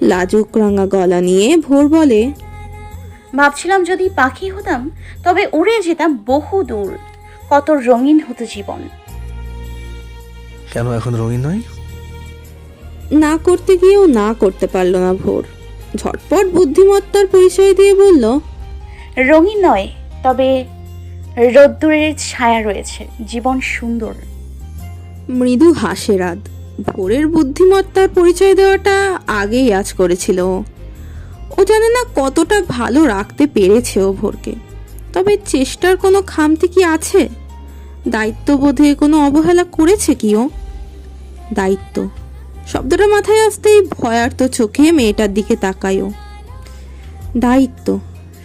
লাজুক রাঙা গলা নিয়ে ভোর বলে ভাবছিলাম যদি পাখি হতাম তবে উড়ে যেতাম বহু দূর। কত রঙিন হতো জীবন। কেন এখন রঙিন নয়? না করতে গিয়েও না করতে পারল না ভোর। ঝটপট বুদ্ধিমত্তার পরিচয় দিয়ে বলল রঙিন নয় তবে রোদ্দুরের ছায়া রয়েছে। জীবন সুন্দর। মৃদু হাসে রাত। ভোরের বুদ্ধিমত্তার পরিচয় দেওয়াটা আগেই আজ করেছিল। ও। জানে না কতটা ভালো রাখতে পেরেছে ও ভোরকে। তবে চেষ্টার কোনো খামতি কি আছে? দায়িত্ববোধে কোনো অবহেলা করেছে কি ও? দায়িত্ব। শব্দটা মাথায় আসতেই ভয়ার্ত চোখে মেয়েটার দিকে তাকায় ও। দায়িত্ব।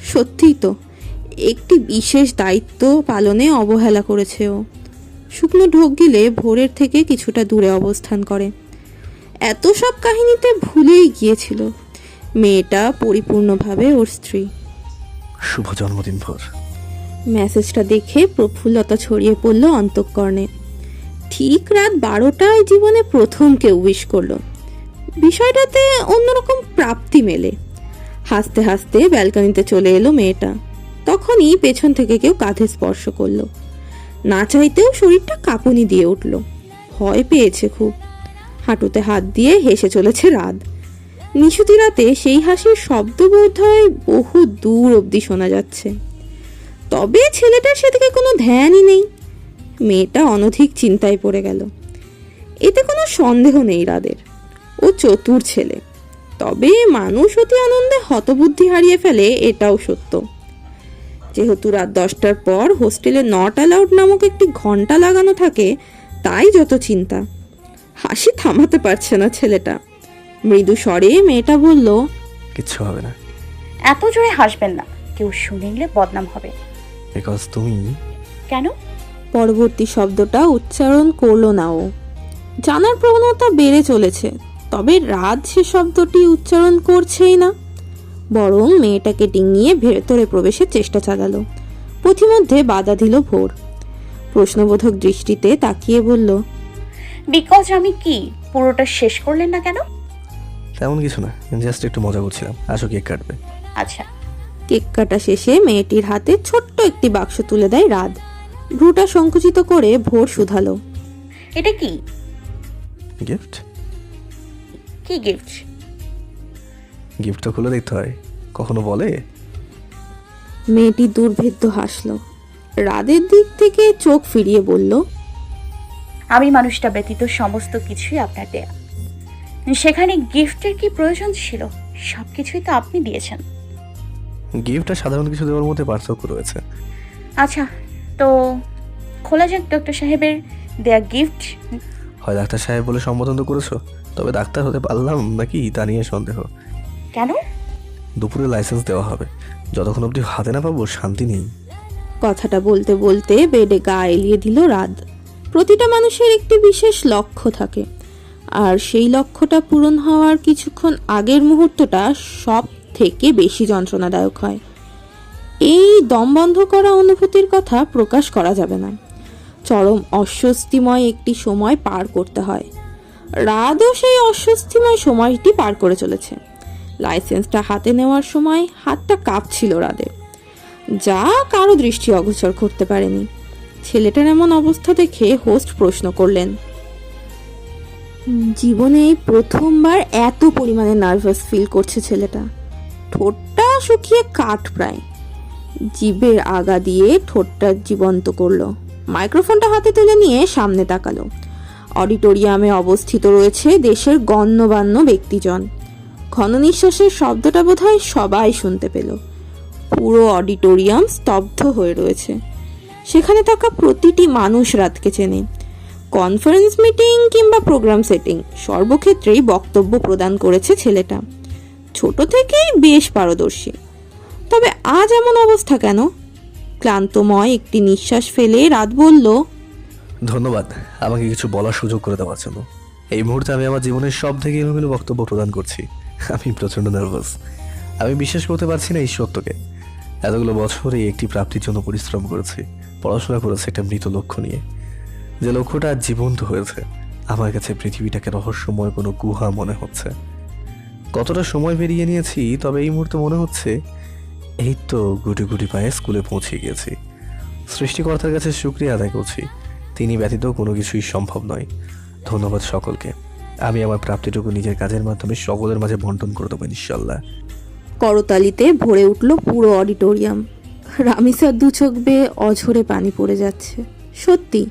সত্যিই তো, একটি বিশেষ দায়িত্ব পালনে অবহেলা করেছে ও। শুকনো ঢোক গিলে ভোরের থেকে কিছুটা দূরে অবস্থান করে। এত সব কাহিনীতে ভুলেই গিয়েছিল। মেয়েটা পরিপূর্ণভাবে ওর স্ত্রী। শুভ জন্মদিন ভোর। মেসেজটা দেখে প্রফুল্লতা ছড়িয়ে পড়ল অন্তঃকর্ণে। ঠিক রাত বারোটায় জীবনে প্রথম কেউ উইশ করল। বিষয়টাতে অন্যরকম প্রাপ্তি মেলে। হাসতে হাসতে ব্যালকনিতে চলে এলো মেয়েটা। তখনই পেছন থেকে কেউ কাঁধে স্পর্শ করল। না চাইতেও শরীরটা কাঁপুনি দিয়ে উঠল। ভয় পেয়েছে খুব। হাঁটুতে হাত দিয়ে হেসে চলেছে রাত নিশুতি রাতে সেই হাসির শব্দ বোধ হয় বহু দূর অবধি শোনা যাচ্ছে। তবে ছেলেটার সেদিকে কোনো ধ্যানই নেই। মেয়েটা অনধিক চিন্তায় পড়ে গেল। এতে কোনো সন্দেহ নেই রাদের ও চতুর ছেলে। তবে মানুষ অতি আনন্দে হতবুদ্ধি হারিয়ে ফেলে এটাও সত্য। যেহেতু রাত দশটার পর হোস্টেলে নট অ্যালাউড নামক একটি ঘণ্টা লাগানো থাকে তাই যত চিন্তা। হাসি থামাতে পারছে না ছেলেটা। মৃদু স্বরে মেয়েটা বলল কিচ্ছু হবে না। এত জোরে হাসবেন না। কেউ শুনে নিলে বদনাম হবে। বিকজ তুমি কেন? পরবর্তী শব্দটা উচ্চারণ করল না ও। জানার প্রবণতা বেড়ে চলেছে তবে রাত সে শব্দটি উচ্চারণ করছেই না। বরং মেয়েটাকে ডিঙিয়ে ভেতরে প্রবেশের চেষ্টা চালালো। পথিমধ্যে বাধা দিল ভোর। প্রশ্নবোধক দৃষ্টিতে তাকিয়ে বলল বিকজ আমি কি? পুরোটা শেষ করলেন না কেন? তেমন কিছু না জাস্ট একটু মজা করছিলাম। আসো কেক কাটবে। আচ্ছা। কেক কাটা শেষে মেয়েটির হাতে ছোট্ট একটি বাক্স তুলে দেয় রাত ভ্রুটা সংকুচিত করে ভোর শুধালো। এটা কি? গিফট কি গিফট গিফটটা খুলে দেখতে হয়। কখনো বলে? মেয়েটি দুর্ভেদ্য হাসল। রাদের দিক থেকে চোখ ফিরিয়ে বলল আমি মানুষটা ব্যতীত সমস্ত কিছুই আপনার দেয়া। সেখানে গিফটের কি প্রয়োজন ছিল? সব কিছুই তো আপনি দিয়েছেন। গিফট আর সাধারণ কিছু দেওয়ার মধ্যে পার্থক্য রয়েছে। আচ্ছা তো খোলা যাক ডক্টর সাহেবের দেয়া গিফট। হয় ডাক্তার সাহেব বলে সম্বোধন তো করেছ তবে ডাক্তার হতে পারলাম নাকি তা নিয়ে সন্দেহ? কেন? দুপুরে লাইসেন্স দেওয়া হবে। যতক্ষণ অবধি হাতে না পাবো শান্তি নেই। কথাটা বলতে বলতে বেডে গা এলিয়ে দিল রাত প্রতিটা মানুষের একটি বিশেষ লক্ষ্য থাকে। আর সেই লক্ষ্যটা পূরণ হওয়ার কিছুক্ষণ আগের মুহূর্তটা সব থেকে বেশি যন্ত্রণাদায়ক হয়। এই দম বন্ধ করা অনুভূতির কথা প্রকাশ করা যাবে না। চরম অস্বস্তিময় একটি সময় পার করতে হয়। রাতও সেই অস্বস্তিময় সময়টি পার করে চলেছে। লাইসেন্সটা হাতে নেওয়ার সময় হাতটা কাঁপছিল রাদের। যা কারও দৃষ্টি অগোচর করতে পারেনি। ছেলেটার এমন অবস্থা দেখে হোস্ট প্রশ্ন করলেন, জীবনে প্রথমবার এত পরিমাণে নার্ভাস ফিল করছে ছেলেটা। ঠোঁটটা শুকিয়ে কাঠ প্রায়। জীবের আগা দিয়ে ঠোঁটটা জীবন্ত করল। মাইক্রোফোনটা হাতে তুলে নিয়ে সামনে তাকালো। অডিটোরিয়ামে অবস্থিত রয়েছে দেশের গণ্যমান্য ব্যক্তিজন। ঘন নিঃশ্বাসের শব্দটা বোধহয় সবাই শুনতে পেল। পুরো অডিটোরিয়াম স্তব্ধ হয়ে রয়েছে। সেখানে থাকা প্রতিটি মানুষ রাতকে চেনে। কনফারেন্স মিটিং কিংবা প্রোগ্রাম সেটিং, সর্বক্ষেত্রেই বক্তব্য প্রদান করেছে ছেলেটা। ছোট থেকেই বেশ পারদর্শী। তবে আজ এমন অবস্থা কেন? ক্লান্তময় একটি নিঃশ্বাস ফেলে রাত বলল, ধন্যবাদ, আমাকে কিছু বলার সুযোগ করে দেওয়ার জন্য। এই মুহূর্তে আমি আমার জীবনের সব থেকে বক্তব্য প্রদান করছি। আমি প্রচণ্ড নার্ভাস আমি বিশ্বাস করতে পারছি না এই সত্যকে। এতগুলো বছর একটি প্রাপ্তির জন্য পরিশ্রম করেছি, পড়াশোনা করেছে একটা মৃত লক্ষ্য নিয়ে। যে লক্ষ্যটা জীবন্ত হয়েছে, আমার কাছে পৃথিবীটাকে রহস্যময় কোনো গুহা মনে হচ্ছে। কতটা সময় বেরিয়ে নিয়েছি, তবে এই মুহূর্তে মনে হচ্ছে, এই তো গুটি গুটি পায়ে স্কুলে পৌঁছে গিয়েছি। সৃষ্টিকর্তার কাছে শুক্রিয়া আদায় করছি, তিনি ব্যতীত কোনো কিছুই সম্ভব নয়। ধন্যবাদ সকলকে। আমি আমার প্রাপ্তিটুকু নিজের কাজের মাধ্যমে সকলের মাঝে বন্টন করে দেবো, ইনশাল্লাহ। করতালিতে ভরে উঠল পুরো অডিটোরিয়াম। রামিসার দু চোখ বেয়ে অঝরে পানি পড়ে যাচ্ছে। সত্যি,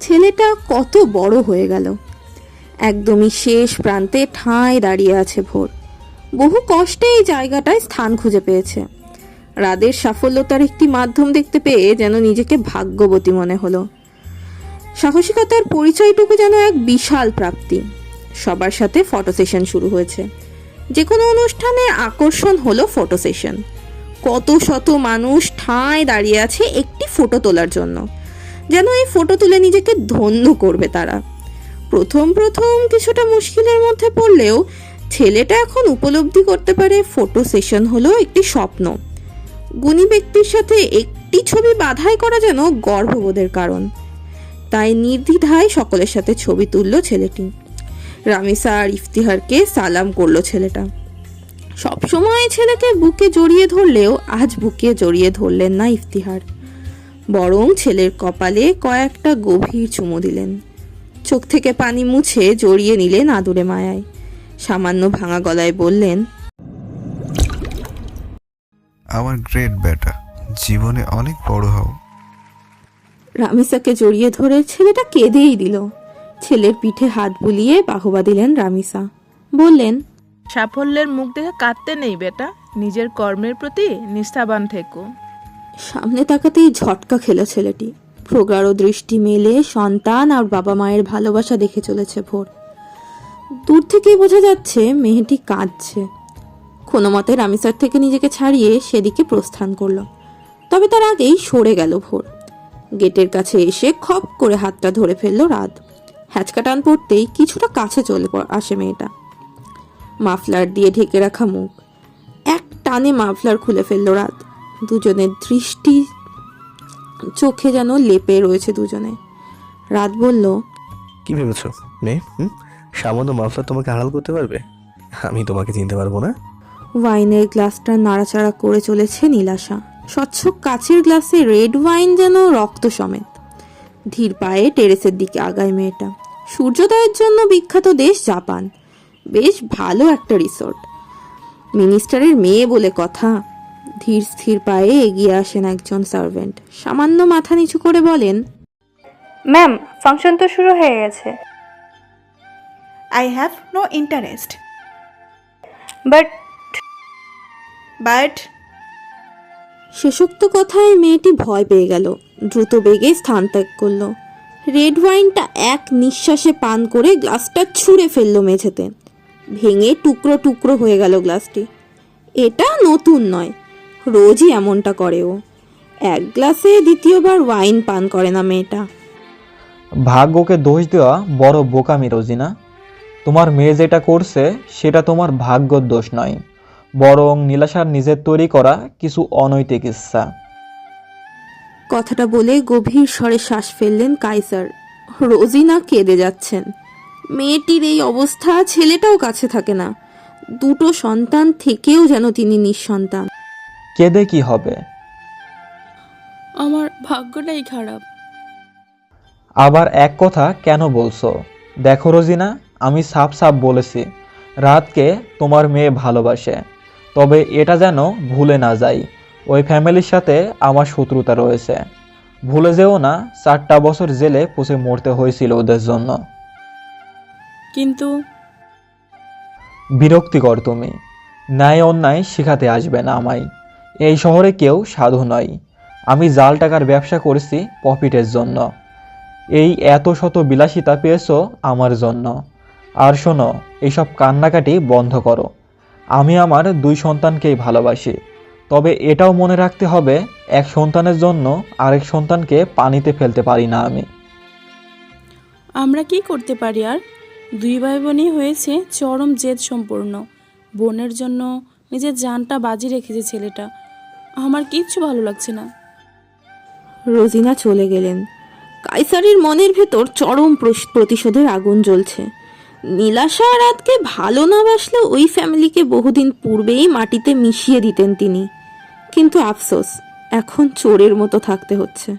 ছেলেটা কত বড় হয়ে গেল। একদমই শেষ প্রান্তে ঠাঁই দাঁড়িয়ে আছে ভোর। বহু কষ্টে এই জায়গাটায় স্থান খুঁজে পেয়েছে। রাদের সাফল্যতার একটি মাধ্যম দেখতে পেয়ে যেন নিজেকে ভাগ্যবতী মনে হলো। সাহসিকতার পরিচয়টুকু যেন এক বিশাল প্রাপ্তি। সবার সাথে ফটো সেশন শুরু হয়েছে। যে কোনো অনুষ্ঠানে আকর্ষণ হলো ফটো সেশন। কত শত মানুষ ঠাঁই দাঁড়িয়ে আছে একটি ফটো তোলার জন্য। যেন এই ফটো তুলে নিজেকে ধন্য করবে তারা। প্রথম প্রথম কিছুটা মুশকিলের মধ্যে পড়লেও ছেলেটা এখন উপলব্ধি করতে পারে ফটো সেশন হলো একটি স্বপ্ন। গুণী ব্যক্তির সাথে একটি ছবি বাধাই করা যেন গর্ববোধের কারণ। তাই নির্দ্বিধায় সকলের সাথে ছবি তুললো ছেলেটি। রামিসা আর ইফতিহারকে সালাম করল ছেলেটা। সবসময় ছেলেকে বুকে জড়িয়ে ধরলেও আজ বুকে জড়িয়ে ধরলেন না ইফতিহার। বরং ছেলের কপালে কয়েকটা গভীর চুমু দিলেন। চোখ থেকে পানি মুছে জড়িয়ে নিলেন আদুরে মায়ায়। সামান্য ভাঙা গলায় বললেন আমার গ্রেট বেটা জীবনে অনেক বড় হও। রামিসাকে জড়িয়ে ধরে ছেলেটা কেঁদেই দিল। ছেলের পিঠে হাত বুলিয়ে বাহবা দিলেন রামিসা। বললেন সাফল্যের মুখ দেখে কাঁদতে নেই বেটা নিজের কর্মের প্রতি নিষ্ঠাবান থেকো। সামনে তাকাতেই ঝটকা খেলো ছেলেটি। প্রগাঢ় দৃষ্টি মেলে সন্তান আর বাবা মায়ের ভালোবাসা দেখে চলেছে ভোর। দূর থেকেই বোঝা যাচ্ছে মেয়েটি কাঁদছে। কোনো মতে রামিসার থেকে নিজেকে ছাড়িয়ে সেদিকে প্রস্থান করল। তবে তার আগেই সরে গেল ভোর। গেটের কাছে এসে খপ করে হাতটা ধরে ফেলল রাত। হ্যাচকা টান পড়তেই কিছুটা কাছে চলে আসে মেয়েটা। মাফলার দিয়ে ঢেকে রাখা মুখ। এক টানে মাফলার খুলে ফেলল রাত। দুজনের দৃষ্টি চোখে যেন লেপে রয়েছে দুজনে। রাত বলল কি ভেবেছো মেয়ে? হুম? সামান্য মাফলার তোমাকে আড়াল করতে পারবে? আমি তোমাকে চিনতে পারব না? ওয়াইনের গ্লাসটা নাড়াচাড়া করে চলেছে নীলাশা। স্বচ্ছ কাচের গ্লাসে রেড ওয়াইন যেন রক্ত সমেত। ধীর পায়ে টেরেসের দিকে আগায় মেয়েটা। সূর্যোদয়ের জন্য বিখ্যাত দেশ জাপান। বেশ ভালো একটা রিসোর্ট। মিনিস্টারের মেয়ে বলে কথা ধীর স্থির পায়ে এগিয়ে আসেন একজন সার্ভেন্ট। সামান্য মাথা নিচু করে বলেন ম্যাম ফাংশন তো শুরু হয়ে গেছে। I have no interest but but শেষোক্ত কথায় মেয়েটি ভয় পেয়ে গেল। দ্রুত বেগে স্থান ত্যাগ করল। রেড ওয়াইনটা এক নিঃশ্বাসে পান করে গ্লাসটা ছুঁড়ে ফেলল মেঝেতে। ভেঙে টুকরো টুকরো হয়ে গেল গ্লাসটি। এটা নতুন নয়, রোজই এমনটা করে ও। এক গ্লাসে দ্বিতীয়বার ওয়াইন পান করে না মেয়েটা। ভাগ্যকে দোষ দেওয়া বড় বোকামি, রোজিনা। তোমার মেয়ে যেটা করছে, সেটা তোমার ভাগ্যর দোষ নয়। বরং নীলাশার নিজের তৈরি করা কিছু অনৈতিক ইচ্ছা। কথাটা বলে গভীর স্বরে শ্বাস ফেললেন কাইসার রোজিনা কেঁদে যাচ্ছেন। মেয়েটির এই অবস্থা ছেলেটাও কাছে থাকে না। দুটো সন্তান থেকেও যেন তিনি নিঃসন্তান। কেঁদে কি হবে? আমার ভাগ্যটাই খারাপ। আবার এক কথা কেন বলছো? দেখো রোজিনা আমি সাফ সাফ বলেছি রাতকে তোমার মেয়ে ভালোবাসে তবে এটা যেন ভুলে না যাই। ওই ফ্যামিলির সাথে আমার শত্রুতা রয়েছে। ভুলে যেও না চারটা বছর জেলে পুষে মরতে হয়েছিল ওদের জন্য। কিন্তু বিরক্তিকর তুমি। ন্যায় অন্যায় শেখাতে আসবে না আমায়। এই শহরে কেউ সাধু নয়। আমি জাল টাকার ব্যবসা করেছি প্রফিটের জন্য। এই এত শত বিলাসিতা পেয়েছ আমার জন্য। আর শোনো এইসব কান্নাকাটি বন্ধ করো। আমি আমার দুই সন্তানকেই ভালোবাসি। তবে এটাও মনে রাখতে হবে এক সন্তানের জন্য আরেক সন্তানকে পানিতে ফেলতে পারি না আমি। আমরা কি করতে পারি আর? দুই ভাই বোনই হয়েছে চরম জেদ সম্পূর্ণ। বোনের জন্য নিজের জানটা বাজি রেখেছে ছেলেটা। আমার কিচ্ছু ভালো লাগছে না। রোজিনা চলে গেলেন। কাইসারির মনের ভেতর চরম প্রতিশোধের আগুন জ্বলছে। নীলাশা রাতকে ভালো না বাসলে ওই ফ্যামিলিকে বহুদিন পূর্বেই মাটিতে মিশিয়ে দিতেন তিনি। কিন্তু আফসোস, এখন চোরের মতো থাকতে হচ্ছে।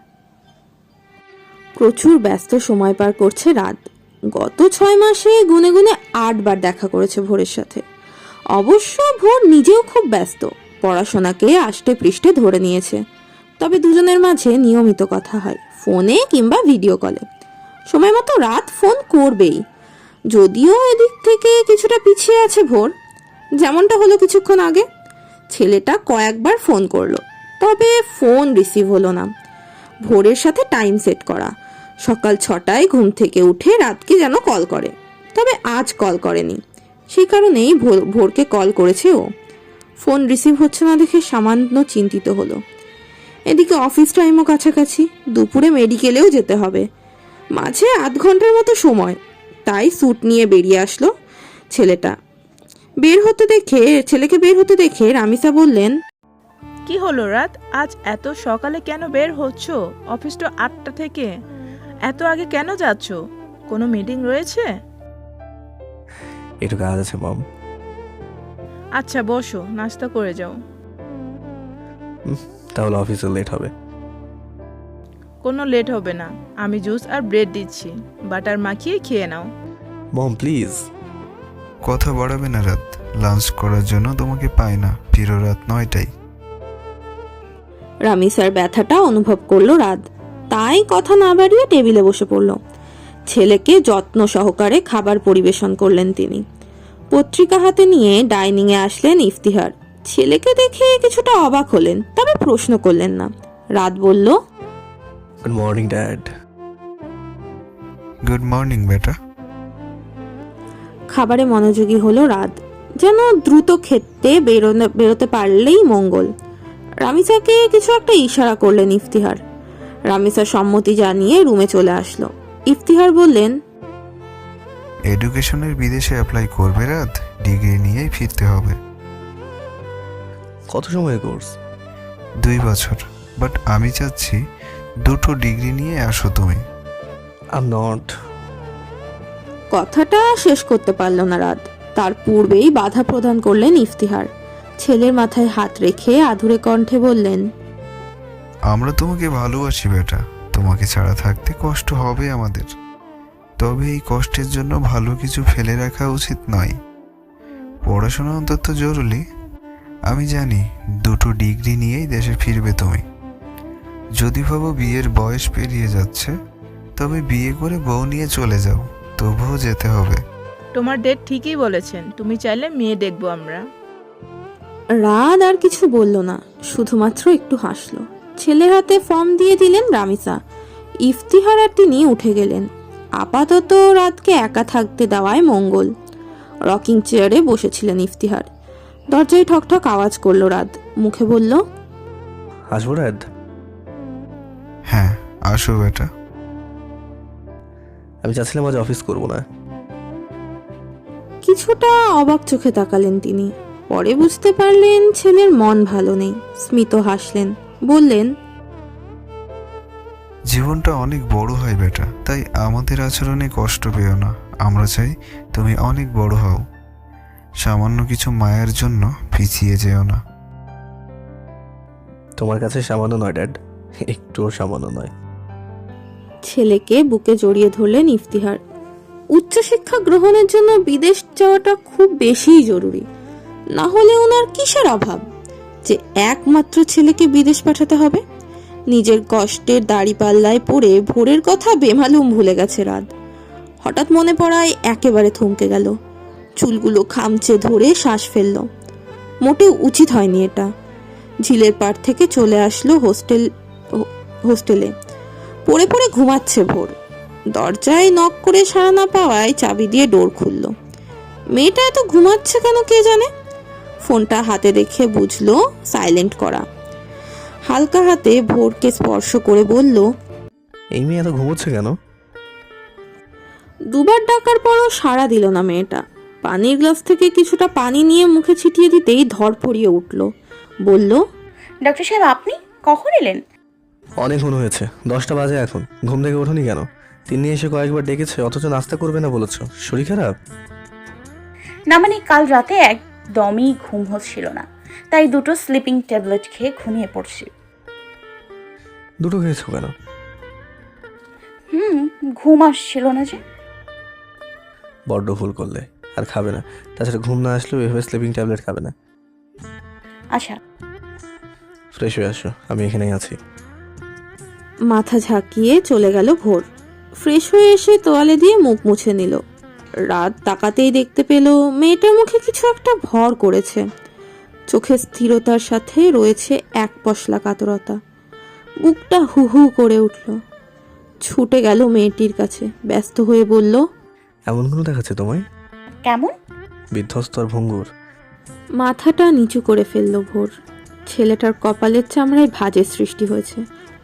প্রচুর ব্যস্ত সময় পার করছে রাত। গত ছয় মাসে গুনে গুনে আটবার দেখা করেছে ভোরের সাথে। অবশ্য ভোর নিজেও খুব ব্যস্ত, পড়াশোনাকে আষ্টে পৃষ্ঠে ধরে নিয়েছে। তবে দুজনের মাঝে নিয়মিত কথা হয়, ফোনে কিংবা ভিডিও কলে। সময় মতো রাত ফোন করবেই। যদিও এদিক থেকে কিছুটা পিছিয়ে আছে ভোর। যেমনটা হলো কিছুক্ষণ আগে। ছেলেটা কয়েকবার ফোন করল, তবে ফোন রিসিভ হলো না। ভোরের সাথে টাইম সেট করা। সকাল ছটায় ঘুম থেকে উঠে রাতকে যেন কল করে। তবে আজ কল করেনি। সেই কারণেই ভোর, ভোরকে কল করেছে ও। ফোন রিসিভ হচ্ছে না দেখে সামান্য চিন্তিত হলো। এদিকে অফিস টাইমও কাছাকাছি। দুপুরে মেডিকেলেও যেতে হবে। মাঝে আধ ঘণ্টার মতো সময়। তাই স্যুট নিয়ে বেরিয়ে আসলো ছেলেটা। বের হতে দেখে ছেলেকে বের হতে দেখে রামিসা বললেন কি হলো রাত? আজ এত সকালে কেন বের হচ্ছ? অফিস তো আটটা থেকে। এত আগে কেন যাচ্ছ? কোনো মিটিং রয়েছে? একটু কাজ আছে মম। আচ্ছা বসো নাস্তা করে যাও। তাহলে অফিসে লেট হবে। কোনো লেট হবে না। আমি জুস আর ব্রেড দিচ্ছি। বাটার মাখিয়ে খেয়ে নাও। মম প্লিজ কথা বাড়াবে না রাত। লাঞ্চ করার জন্য তোমাকে পাই না। ফিরো রাত নয়টাই রামিসার ব্যথাটা অনুভব করল রাত। তাই কথা না বাড়িয়ে টেবিলে বসে পড়ল। ছেলেকে যত্ন সহকারে খাবার পরিবেশন করলেন তিনি। পত্রিকা হাতে নিয়ে ডাইনিংয়ে আসলেন ইফতিহার। ছেলেকে দেখে কিছুটা অবাক হলেন তবে প্রশ্ন করলেন না। রাত বলল good morning dad good morning বেটা। খাবারে মনোযোগী হলো রাত। যেন দ্রুত খেতে বেরোনে বেরোতে পারলেই মঙ্গল। রামিসাকে কিছু একটা ইশারা করলেন ইফতিহার। রামিসা সম্মতি জানিয়ে রুমে চলে আসলো। ইফতিহার বললেন এডুকেশনের বিদেশে অ্যাপ্লাই করবে রাত ডিগ্রি নিয়েই ফিরতে হবে। কত সময় কোর্স দুই বছর বাট আমি চাচ্ছি দুটো ডিগ্রি নিয়ে আসো তুমি। I'm not. কথাটা শেষ করতে পারল না রাত। তার পূর্বেই বাধা প্রদান করলেন ইফতিহার। ছেলের মাথায় হাত রেখে আধুরে কণ্ঠে বললেন আমরা তোমাকে ভালোবাসি বেটা। তোমাকে ছাড়া থাকতে কষ্ট হবে আমাদের। তবে এই কষ্টের জন্য ভালো কিছু ফেলে রাখা উচিত নয়। পড়াশোনা অন্তত জরুরি। আমি জানি দুটো ডিগ্রি নিয়েই দেশে ফিরবে তুমি। যদি ভাবো বিয়ের বয়স পেরিয়ে যাচ্ছে তবে বিয়ে করে বউ নিয়ে চলে যাও তবুও যেতে হবে। তোমার ডেট ঠিকই বলেছেন তুমি চাইলে মেয়ে দেখব আমরা। রাত আর কিছু বলল না শুধুমাত্র একটু হাসলো। ছেলে হাতে ফর্ম দিয়ে দিলেন রামিসা। ইফতিহার আর তিনি উঠে গেলেন। আপাতত রাতকে একা থাকতে দেওয়ায় মঙ্গল। রকিং চেয়ারে বসেছিলেন ইফতিহার। দরজায় ঠকঠক আওয়াজ করল রাত। মুখে বলল আসব হ্যাঁ আসো বেটা। আমি চাচ্ছিলাম আজ অফিস করব না। কিছুটা অবাক চোখে তাকালেন তিনি। পরে বুঝতে পারলেন ছেলের মন ভালো নেই। স্মিত হাসলেন। বললেন জীবনটা অনেক বড় হয় বেটা তাই আমাদের আচরণে কষ্ট পেও না। আমরা চাই তুমি অনেক বড় হও। সামান্য কিছু মায়ের জন্য পিছিয়ে যেও না। তোমার কাছে সামান্য নয় ড্যাড একটুও সামান্য নয়। ছেলেকে বুকে জড়িয়ে ধরলেন ইফতিহার। উচ্চশিক্ষা গ্রহণের জন্য বিদেশ যাওয়াটা খুব বেশিই জরুরি। না হলে ওনার কিসের অভাব? যে একমাত্র ছেলেকে বিদেশ পাঠাতে হবে? নিজের কষ্টের দাড়ি পাল্লায় পড়ে ভোরের কথা বেমালুম ভুলে গেছে রাত। হঠাৎ মনে পড়ায় একেবারে থমকে গেল। চুলগুলো খামচে ধরে শ্বাস ফেলল। মোটেও উচিত হয়নি এটা। ঝিলের পাড় থেকে চলে আসলো হোস্টেল হোস্টেলে। পড়ে পড়ে ঘুমাচ্ছে ভোর। দরজায় নক করে সাড়া না পাওয়ায় চাবি দিয়ে ডোর খুলল। মেয়েটা এত ঘুমাচ্ছে কেন কে জানে? ফোনটা হাতে রেখে বুঝলো সাইলেন্ট করা। হালকা হাতে ভোরকে স্পর্শ করে বলল এই মেয়ে এত ঘুমোচ্ছে কেন? দুবার ডাকার পরও সাড়া দিল না মেয়েটা। পানির গ্লাস থেকে কিছুটা পানি নিয়ে মুখে ছিটিয়ে দিতেই ধরফড়িয়ে উঠল। বলল ডক্টর সাহেব আপনি? কখন এলেন? অনেকক্ষণ হয়েছে। দশটা বাজে এখন। ঘুম থেকে ওঠোনি কেন? তিনি এসে কয়েকবার ডেকেছে অথচ নাস্তা করবে না বলেছ। শরীর খারাপ? না মানে কাল রাতে একদমই ঘুম হচ্ছিল না। তাই দুটো স্লিপিং ট্যাবলেট খেয়ে ঘুমিয়ে পড়ছি। দুটো খেয়েছো কেন? হুম ঘুম আসছিল না যে। বড্ড ভুল করলে আর খাবে না। তাছাড়া ঘুম না আসলেও এভাবে স্লিপিং ট্যাবলেট খাবে না। আচ্ছা। ফ্রেশ হয়ে আসো আমি এখানেই আছি। মাথা ঝাঁকিয়ে চলে গেল ভোর। ফ্রেশ হয়ে এসে তোয়ালে দিয়ে মুখ মুছে নিল। রাত তাকাতেই দেখতে পেল মেয়েটার মুখে কিছু একটা ভর করেছে। চোখের স্থিরতার সাথে রয়েছে এক পশলা কাতরতা। বুকটা হু হু করে উঠল। ছুটে গেল মেয়েটির কাছে ব্যস্ত হয়ে বলল এমন কোনো দেখাচ্ছে তোমায়? কেমন? বিধ্বস্ত আর ভঙ্গুর। মাথাটা নিচু করে ফেলল ভোর। ছেলেটার কপালের চামড়ায় ভাজের সৃষ্টি হয়েছে।